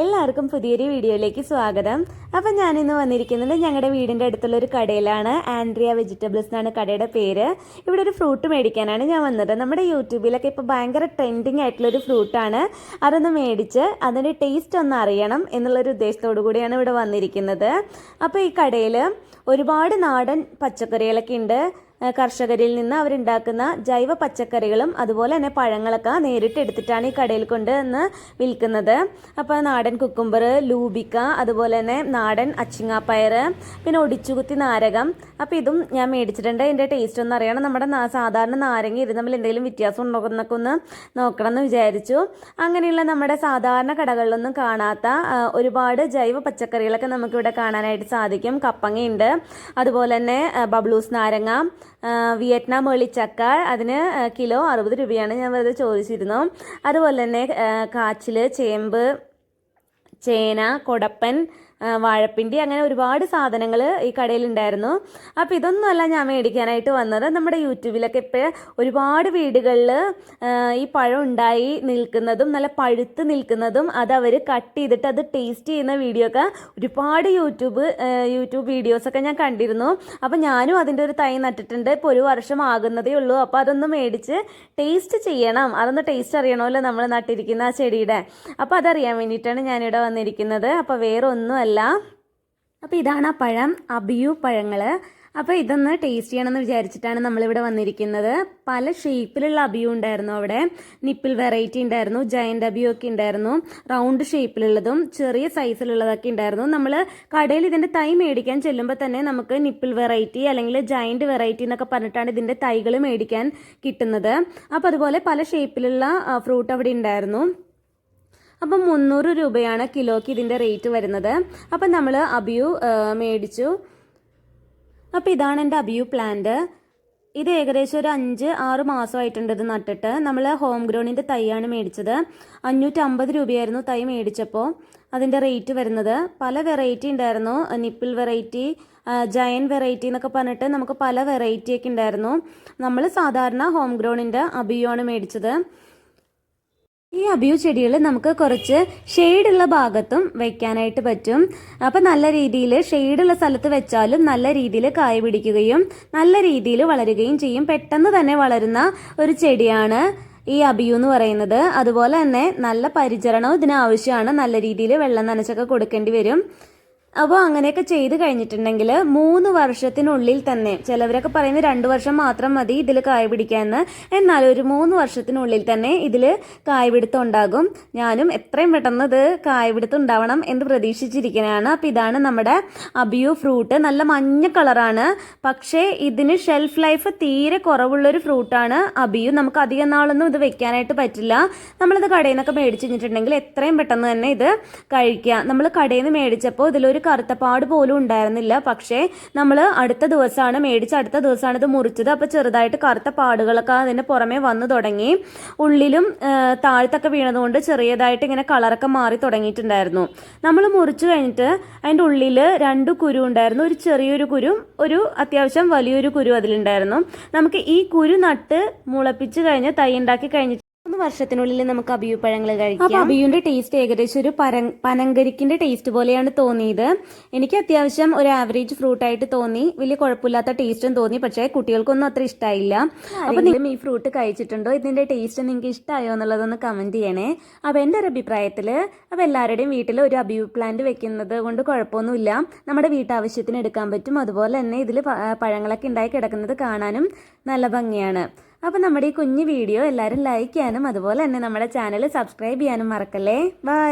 എല്ലാവർക്കും പുതിയൊരു വീഡിയോയിലേക്ക് സ്വാഗതം. അപ്പം ഞാനിന്ന് വന്നിരിക്കുന്നത് ഞങ്ങളുടെ വീടിന്റെ അടുത്തുള്ള ഒരു കടയിലാണ്. ആൻഡ്രിയ വെജിറ്റബിൾസ് എന്നാണ് കടയുടെ പേര്. ഇവിടെ ഒരു ഫ്രൂട്ട് മേടിക്കാനാണ് ഞാൻ വന്നത്. നമ്മുടെ യൂട്യൂബിലൊക്കെ ഇപ്പോൾ ഭയങ്കര ട്രെൻഡിങ് ആയിട്ടുള്ളൊരു ഫ്രൂട്ടാണ് അതൊന്ന് മേടിച്ച് അതിന്റെ ടേസ്റ്റ് ഒന്ന് അറിയണം എന്നുള്ളൊരു ഉദ്ദേശത്തോടു കൂടിയാണ് ഇവിടെ വന്നിരിക്കുന്നത്. അപ്പോൾ ഈ കടയിൽ ഒരുപാട് നാടൻ പച്ചക്കറികളൊക്കെ ഉണ്ട്. കർഷകരിൽ നിന്ന് അവരുണ്ടാക്കുന്ന ജൈവ പച്ചക്കറികളും അതുപോലെ തന്നെ പഴങ്ങളൊക്കെ നേരിട്ട് എടുത്തിട്ടാണ് ഈ കടയിൽ കൊണ്ട് എന്ന് വിൽക്കുന്നത്. അപ്പോൾ നാടൻ കുക്കുംബർ ലൂബിക്ക അതുപോലെ തന്നെ നാടൻ അച്ചിങ്ങാപ്പയർ പിന്നെ ഒടിച്ചുകുത്തി നാരകം. അപ്പോൾ ഇതും ഞാൻ മേടിച്ചിട്ടുണ്ട്. ഇതിന്റെ ടേസ്റ്റ് ഒന്ന് അറിയണം. നമ്മുടെ സാധാരണ നാരങ്ങ ഇത് തമ്മിൽ എന്തെങ്കിലും വ്യത്യാസം ഉണ്ടോ എന്നൊക്കെ ഒന്ന് നോക്കണം എന്ന് വിചാരിച്ചു. അങ്ങനെയുള്ള നമ്മുടെ സാധാരണ കടകളിലൊന്നും കാണാത്ത ഒരുപാട് ജൈവ പച്ചക്കറികളൊക്കെ നമുക്കിവിടെ കാണാനായിട്ട് സാധിക്കും. കപ്പങ്ങയുണ്ട്. അതുപോലെ തന്നെ ബബ്ലൂസ് നാരങ്ങ വിയറ്റ്നാം വെളിച്ചക്ക അതിന് കിലോ അറുപത് രൂപയാണ് ഞാൻ വെറുതെ ചോദിച്ചിരുന്നു. അതുപോലെ തന്നെ കാച്ചിൽ ചേമ്പ് ചേന കൊടപ്പൻ വാഴപ്പിണ്ടി അങ്ങനെ ഒരുപാട് സാധനങ്ങൾ ഈ കടയിലുണ്ടായിരുന്നു. അപ്പോൾ ഇതൊന്നുമല്ല ഞാൻ മേടിക്കാനായിട്ട് വന്നത്. നമ്മുടെ യൂട്യൂബിലൊക്കെ ഇപ്പോൾ ഒരുപാട് വീടുകളിൽ ഈ പഴം ഉണ്ടായി നിൽക്കുന്നതും നല്ല പഴുത്ത് നിൽക്കുന്നതും അത് അവർ കട്ട് ചെയ്തിട്ട് അത് ടേസ്റ്റ് ചെയ്യുന്ന വീഡിയോ ഒക്കെ ഒരുപാട് യൂട്യൂബ് യൂട്യൂബ് വീഡിയോസൊക്കെ ഞാൻ കണ്ടിരുന്നു. അപ്പോൾ ഞാനും അതിന്റെ ഒരു തൈ നട്ടിട്ടുണ്ട്. ഇപ്പോൾ ഒരു വർഷം ആകുന്നതേ ഉള്ളൂ. അപ്പോൾ അതൊന്ന് മേടിച്ച് ടേസ്റ്റ് ചെയ്യണം. അതൊന്ന് ടേസ്റ്റ് അറിയണമല്ലോ നമ്മൾ നട്ടിരിക്കുന്ന ആ ചെടിയുടെ. അപ്പോൾ അതറിയാൻ വേണ്ടിയിട്ടാണ് ഞാനിവിടെ വന്നിരിക്കുന്നത്. അപ്പോൾ വേറെ ഒന്നുമല്ല അപ്പോൾ ഇതാണ് ആ പഴം അബിയു പഴങ്ങൾ അപ്പോൾ ഇതൊന്ന് ടേസ്റ്റ് ചെയ്യണമെന്ന് വിചാരിച്ചിട്ടാണ് നമ്മളിവിടെ വന്നിരിക്കുന്നത്. പല ഷേപ്പിലുള്ള അബിയു ഉണ്ടായിരുന്നു അവിടെ. നിപ്പിൾ വെറൈറ്റി ഉണ്ടായിരുന്നു ജയന്റ് അബിയു ഒക്കെ ഉണ്ടായിരുന്നു. റൗണ്ട് ഷേപ്പിലുള്ളതും ചെറിയ സൈസിലുള്ളതൊക്കെ ഉണ്ടായിരുന്നു. നമ്മൾ കടയിൽ ഇതിന്റെ തൈ മേടിക്കാൻ ചെല്ലുമ്പോൾ തന്നെ നമുക്ക് നിപ്പിൾ വെറൈറ്റി അല്ലെങ്കിൽ ജയന്റ് വെറൈറ്റി എന്നൊക്കെ പറഞ്ഞിട്ടാണ് ഇതിന്റെ തൈകൾ മേടിക്കാൻ കിട്ടുന്നത്. അപ്പോൾ അതുപോലെ പല ഷേപ്പിലുള്ള ഫ്രൂട്ട് അവിടെ ഉണ്ടായിരുന്നു. അപ്പം മുന്നൂറ് രൂപയാണ് കിലോയ്ക്ക് ഇതിന്റെ റേറ്റ് വരുന്നത്. അപ്പം നമ്മൾ അബിയു മേടിച്ചു. അപ്പോൾ ഇതാണ് എന്റെ അബിയു പ്ലാന്റ് ഇത് ഏകദേശം ഒരു അഞ്ച് ആറ് മാസമായിട്ടുണ്ട് ഇത് നട്ടിട്ട്. നമ്മൾ ഹോം ഗ്രൗണ്ടിന്റെ തൈയാണ് മേടിച്ചത്. അഞ്ഞൂറ്റമ്പത് രൂപയായിരുന്നു തൈ മേടിച്ചപ്പോൾ അതിന്റെ റേറ്റ് വരുന്നത്. പല വെറൈറ്റി ഉണ്ടായിരുന്നു. നിപ്പിൾ വെറൈറ്റി ജയൻ വെറൈറ്റി എന്നൊക്കെ പറഞ്ഞിട്ട് നമുക്ക് പല വെറൈറ്റിയൊക്കെ ഉണ്ടായിരുന്നു. നമ്മൾ സാധാരണ ഹോം ഗ്രൗണ്ടിന്റെ അബിയോ ആണ് മേടിച്ചത്. ഈ അബിയു ചെടികൾ നമുക്ക് കുറച്ച് ഷെയ്ഡുള്ള ഭാഗത്തും വെക്കാനായിട്ട് പറ്റും. അപ്പം നല്ല രീതിയിൽ ഷെയ്ഡുള്ള സ്ഥലത്ത് വെച്ചാലും നല്ല രീതിയിൽ കായ പിടിക്കുകയും നല്ല രീതിയിൽ വളരുകയും ചെയ്യും. പെട്ടെന്ന് തന്നെ വളരുന്ന ഒരു ചെടിയാണ് ഈ അബിയു എന്ന് പറയുന്നത്. അതുപോലെ തന്നെ നല്ല പരിചരണവും ഇതിന് ആവശ്യമാണ് നല്ല രീതിയിൽ വെള്ളം നനച്ചൊക്കെ കൊടുക്കേണ്ടി വരും. അപ്പോൾ അങ്ങനെയൊക്കെ ചെയ്ത് കഴിഞ്ഞിട്ടുണ്ടെങ്കിൽ മൂന്ന് വർഷത്തിനുള്ളിൽ തന്നെ ചിലവരൊക്കെ പറയുന്നത് രണ്ട് വർഷം മാത്രം മതി ഇതിൽ കായ പിടിക്കാമെന്ന് എന്നാൽ ഒരു മൂന്ന് വർഷത്തിനുള്ളിൽ തന്നെ ഇതിൽ കായപിടുത്തം ഉണ്ടാകും. ഞാനും എത്രയും പെട്ടെന്ന് ഇത് കായപിടുത്തം ഉണ്ടാവണം എന്ന് പ്രതീക്ഷിച്ചിരിക്കുന്നതാണ് അപ്പോൾ ഇതാണ് നമ്മുടെ അബിയു ഫ്രൂട്ട്. നല്ല മഞ്ഞ കളറാണ്. പക്ഷേ ഇതിന് ഷെൽഫ് ലൈഫ് തീരെ കുറവുള്ളൊരു ഫ്രൂട്ടാണ് അബിയു. നമുക്ക് അധികം നാളൊന്നും ഇത് വെക്കാനായിട്ട് പറ്റില്ല. നമ്മളിത് കടയിൽ നിന്നൊക്കെ മേടിച്ച് കഴിഞ്ഞിട്ടുണ്ടെങ്കിൽ എത്രയും പെട്ടെന്ന് തന്നെ ഇത് കഴിക്കുക നമ്മൾ കടയിൽ നിന്ന് മേടിച്ചപ്പോൾ ഇതിലൊരു കറുത്തപ്പാട് പോലും ഉണ്ടായിരുന്നില്ല. പക്ഷേ നമ്മൾ അടുത്ത ദിവസമാണ് മേടിച്ച് അടുത്ത ദിവസമാണ് ഇത് മുറിച്ചത്. അപ്പോൾ ചെറുതായിട്ട് കറുത്ത പാടുകളൊക്കെ അതിന് പുറമേ വന്നു തുടങ്ങി. ഉള്ളിലും താഴത്തൊക്കെ വീണതുകൊണ്ട് ചെറിയതായിട്ട് ഇങ്ങനെ കളറൊക്കെ മാറി തുടങ്ങിയിട്ടുണ്ടായിരുന്നു. നമ്മൾ മുറിച്ചു കഴിഞ്ഞിട്ട് അതിന്റെ ഉള്ളിൽ രണ്ട് കുരു ഉണ്ടായിരുന്നു. ഒരു ചെറിയൊരു കുരു ഒരു അത്യാവശ്യം വലിയൊരു കുരു അതിലുണ്ടായിരുന്നു. നമുക്ക് ഈ കുരു നട്ട് മുളപ്പിച്ച് കഴിഞ്ഞ് തൈ ഉണ്ടാക്കി കഴിഞ്ഞിട്ട് വർഷത്തിനുള്ളിൽ നമുക്ക് അബിയു പഴങ്ങൾ കഴിക്കാം. അപ്പൊ അബിയുന്റെ ടേസ്റ്റ് ഏകദേശം ഒരു പര പനങ്കരിക്കിന്റെ ടേസ്റ്റ് പോലെയാണ് തോന്നിയത്. എനിക്ക് അത്യാവശ്യം ഒരു ആവറേജ് ഫ്രൂട്ട് ആയിട്ട് തോന്നി. വലിയ കുഴപ്പമില്ലാത്ത ടേസ്റ്റും തോന്നി. പക്ഷേ കുട്ടികൾക്കൊന്നും അത്ര ഇഷ്ടമായില്ല അപ്പൊ നിങ്ങളും ഈ ഫ്രൂട്ട് കഴിച്ചിട്ടുണ്ടോ? ഇതിന്റെ ടേസ്റ്റ് നിങ്ങൾക്ക് ഇഷ്ടമായോ എന്നുള്ളതൊന്ന് കമന്റ് ചെയ്യണേ. അപ്പൊ എന്റെ ഒരു അഭിപ്രായത്തിൽ അപ്പൊ എല്ലാവരുടെയും വീട്ടിൽ ഒരു അബിയു പ്ലാന്റ് വെക്കുന്നത് കൊണ്ട് കുഴപ്പമൊന്നുമില്ല. നമ്മുടെ വീട്ടാവശ്യത്തിന് എടുക്കാൻ പറ്റും. അതുപോലെ തന്നെ ഇതിൽ പഴങ്ങളൊക്കെ ഉണ്ടായി കിടക്കുന്നത് കാണാനും നല്ല ഭംഗിയാണ്. അപ്പോൾ നമ്മുടെ ഈ കുഞ്ഞു വീഡിയോ എല്ലാവരും ലൈക്ക് ചെയ്യാനും അതുപോലെ തന്നെ നമ്മുടെ ചാനൽ സബ്സ്ക്രൈബ് ചെയ്യാനും മറക്കല്ലേ? ബൈ